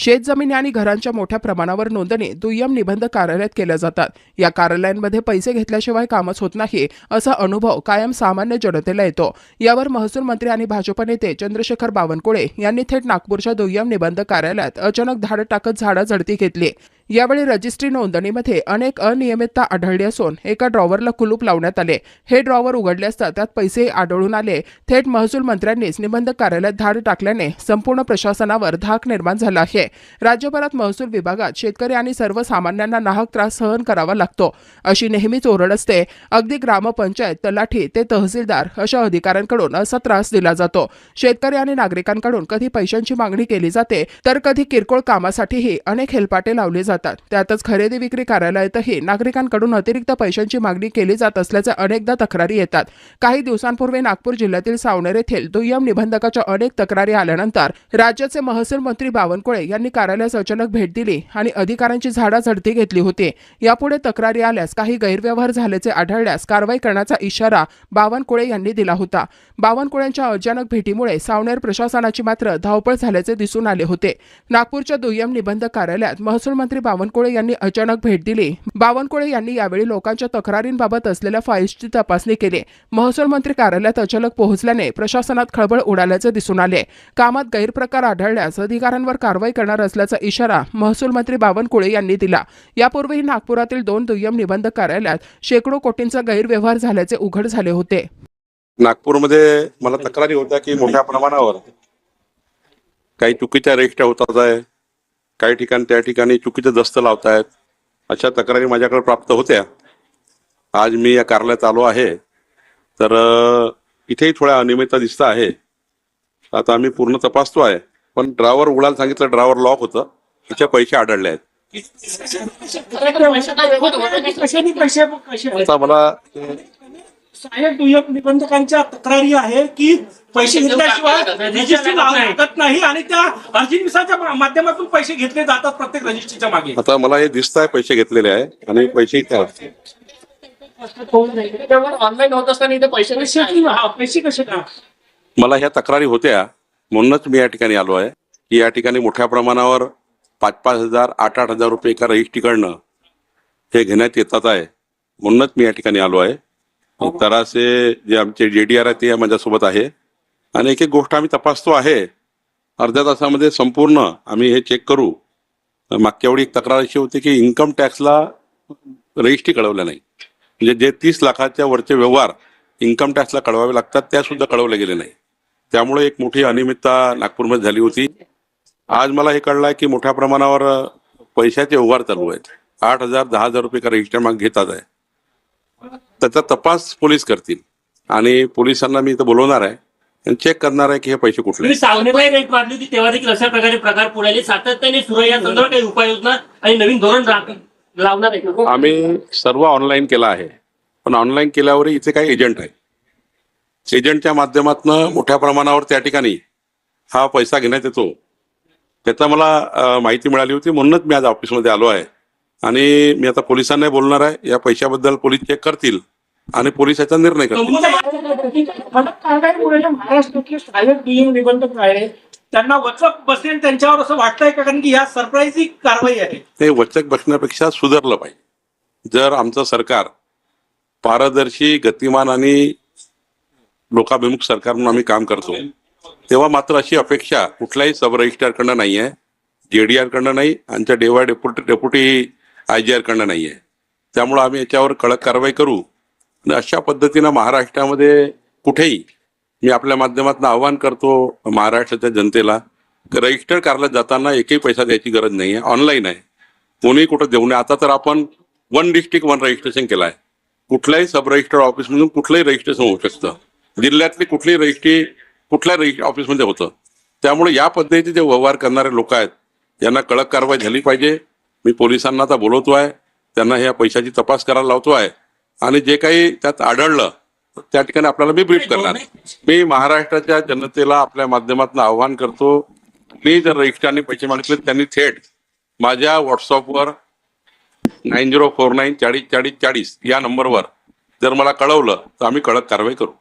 शेतजमिनी आणि घरांच्या मोठ्या प्रमाणावर नोंदणी दुय्यम निबंध कार्यालयात केल्या जातात. या कार्यालयांमध्ये पैसे घेतल्याशिवाय कामच होत नाही असा अनुभव कायम सामान्य जनतेला येतो. यावर महसूल मंत्री आणि भाजप नेते चंद्रशेखर बावनकुळे यांनी थेट नागपूरच्या दुय्यम निबंध कार्यालयात अचानक धाड टाकत झाडाझडती घेतली. यावेळी रजिस्ट्री नोंदणीमध्ये अनेक अनियमितता आढळली असून एका ड्रॉवरला कुलूप लावण्यात आले. हे ड्रॉवर उघडले असता त्यात पैसे आढळून आले. थेट महसूल मंत्र्यांनीच निबंधक कार्यालयात धाड टाकल्याने संपूर्ण प्रशासनावर धाक निर्माण झाला आहे. राज्यभरात महसूल विभागात शेतकरी आणि सर्वसामान्यांना नाहक त्रास सहन करावा लागतो. अशी नेहमीच ओरड असते. अगदी ग्रामपंचायत तलाठी ते तहसीलदार अशा अधिकाऱ्यांकडून असा त्रास दिला जातो. शेतकरी आणि नागरिकांकडून कधी पैशांची मागणी केली जाते तर कधी किरकोळ कामासाठीही अनेक हेलपाटे लावले जातात त्यातच खरेदी विक्री कार्यालयातही नागरिकांकडून अतिरिक्त पैशांची मागणी केली जात असल्याच्या अनेकदा तक्रारी येतात. काही दिवसांपूर्वी नागपूर जिल्ह्यातील सावनेर येथील दुय्यम निबंधकाच्या अनेक तक्रारी आल्यानंतर राज्याचे महसूल मंत्री बावनकुळे यांनी कार्यालयास अचानक भेट दिली आणि अधिकाऱ्यांची झाडाझडती घेतली होती. यापुढे तक्रारी आल्यास काही गैरव्यवहार झाल्याचे आढळल्यास कारवाई करण्याचा इशारा बावनकुळे यांनी दिला होता. बावनकुळेंच्या अचानक भेटीमुळे सावनेर प्रशासनाची मात्र धावपळ झाल्याचे दिसून आले होते. नागपूरच्या दुय्यम निबंधक कार्यालयात महसूल मंत्री बावनकुळे यांनी अचानक भेट दिली. बावनकुळे यांनी यावेळी लोकांच्या तक्रारींबाबत असलेल्या फाईल्सची तपासणी केली. महसूल मंत्री कार्यालयात अचानक पोहोचल्याने प्रशासनात खळबळ उडाल्याचे दिसून आले. कामात गैरप्रकार आढळल्यास अधिकाऱ्यांवर कारवाई करणार असल्याचा इशारा महसूल मंत्री बावनकुळे यांनी दिला. यापूर्वीही नागपुरातील दोन दुय्यम निबंधक कार्यालयात शेकडो कोटींचा गैरव्यवहार झाल्याचे उघड झाले होते. नागपूरमध्ये मला तक्रारी होत्या की मोठ्या प्रमाणावर काही चुकीच्या रजिस्टर होतात आहे काही ठिकाणी त्या ठिकाणी चुकीचे दस्त लावतायत. अशा तक्रारी माझ्याकडे प्राप्त होत्या. आज मी या कार्यालयात आलो आहे. तर इथेही थोड्या अनियमितता दिसत आहे. आता आम्ही पूर्ण तपासतो आहे. पण ड्रायव्हर उघडायला सांगितलं ड्रायव्हर लॉक होतं. तिचे पैसे आढळले आहेत. आता मला सहाय्यक दुय्यम निबंधकांच्या तक्रारी आहे की पैसे घेतल्याशिवाय रजिस्ट्री लागत नाही. आणि त्या अर्जी माध्यमातून पैसे घेतले जातात प्रत्येक रजिस्ट्रीच्या मागे. आता मला हे दिसत आहे पैसे घेतलेले आहे आणि पैसे इथे आहेत. ऑनलाईन होत असताना इथे पैसे पैसे हा, पैसे कसे का मला ह्या तक्रारी होत्या म्हणूनच मी या ठिकाणी आलो आहे की या ठिकाणी मोठ्या प्रमाणावर पाच पाच हजार आठ आठ हजार रुपये एका रजिस्ट्रीकडनं हे घेण्यात येतात आहे म्हणूनच मी या ठिकाणी आलो आहे. हो. तरासे जे आमचे जेडीआर डी आर आहे ते माझ्यासोबत आहे. आणि एक एक गोष्ट आम्ही तपासतो आहे. अर्ध्या तासामध्ये संपूर्ण आम्ही हे चेक करू. मागच्या वेळी एक तक्रार अशी होती की इन्कम टॅक्सला रजिस्ट्री कळवल्या नाही. म्हणजे जे तीस लाखाच्या वरचे व्यवहार इन्कम टॅक्सला कळवावे लागतात त्या सुद्धा कळवले गेले नाही. त्यामुळे एक मोठी अनियमितता नागपूरमध्ये झाली होती. आज मला हे कळलंय की मोठ्या प्रमाणावर पैशाचे व्यवहार चालू आहेत. आठ हजार दहा हजार रुपये का रजिस्टर माग घेतात आहे. त्याचा तपास पोलीस करतील. आणि पोलिसांना मी इथं बोलवणार आहे आणि चेक करणार आहे की हे पैसे कुठले तुम्ही सावनेला रेट मारली होती तेव्हा देखील अशा प्रकारे प्रकार पुढे सातत्याने सुरू आहे. या संदर्भात काही उपाययोजना आणि नवीन धोरण रा- लावणार आहे का? आम्ही सर्व ऑनलाईन केलं आहे. पण ऑनलाईन केल्यावरही इथे काही एजंट आहे एजंटच्या माध्यमातून मोठ्या प्रमाणावर त्या ठिकाणी हा पैसा घेण्यात येतो. त्याचा मला अ, माहिती मिळाली होती. म्हणूनच मी आज ऑफिसमध्ये आलो आहे. आणि मी आता पोलिसांनाही बोलणार आहे या पैशाबद्दल पोलीस चेक करतील आणि पोलीस याचा निर्णय करतील. त्यांना वचक बसेल त्यांच्यावर असं वाटतंय का? कारण की या सरप्राईजिंग कारवाई आहे. ते वचक बसण्यापेक्षा सुधारलं पाहिजे. जर आमचं सरकार पारदर्शी गतिमान आणि लोकाभिमुख सरकार म्हणून आम्ही काम करतो तेव्हा मात्र अशी अपेक्षा कुठल्याही सब रजिस्ट्रारकडनं नाही आहे जेडीआर कडनं नाही आमच्या डेवाय deputy deputy I G R नाही आहे त्यामुळं आम्ही याच्यावर कडक कारवाई करू. आणि अशा पद्धतीनं महाराष्ट्रामध्ये कुठेही मी आपल्या माध्यमातून आवाहन करतो महाराष्ट्राच्या जनतेला रजिस्टर कार्यालयात जाताना एकही पैसा द्यायची गरज नाही आहे ऑनलाईन आहे. कोणी कुठं देऊ नये. आता तर आपण वन डिस्ट्रिक्ट वन रजिस्ट्रेशन केलं आहे कुठल्याही सब रजिस्टर ऑफिसमधून कुठलंही रजिस्ट्रेशन होऊ शकतं. जिल्ह्यातली कुठलीही रजिस्ट्री कुठल्या रजिस्टर ऑफिसमध्ये होतं. त्यामुळे या पद्धतीचे जे व्यवहार करणारे लोक आहेत यांना कडक कारवाई झाली पाहिजे. मी पोलिसांना आता बोलवतो आहे. त्यांना ह्या पैशाची तपास करायला लावतो आहे. आणि जे काही त्यात आढळलं त्या ठिकाणी आपल्याला मी ब्रीफ करणार. मी महाराष्ट्राच्या जनतेला आपल्या माध्यमातून आव्हान करतो. मी जर रिक्षाने पैसे मागितले त्यांनी थेट माझ्या व्हॉट्सअपवर नाईन झिरो फोर नाईन चाळीस चाळीस चाळीस या नंबरवर जर मला कळवलं तर आम्ही कडक कारवाई करू.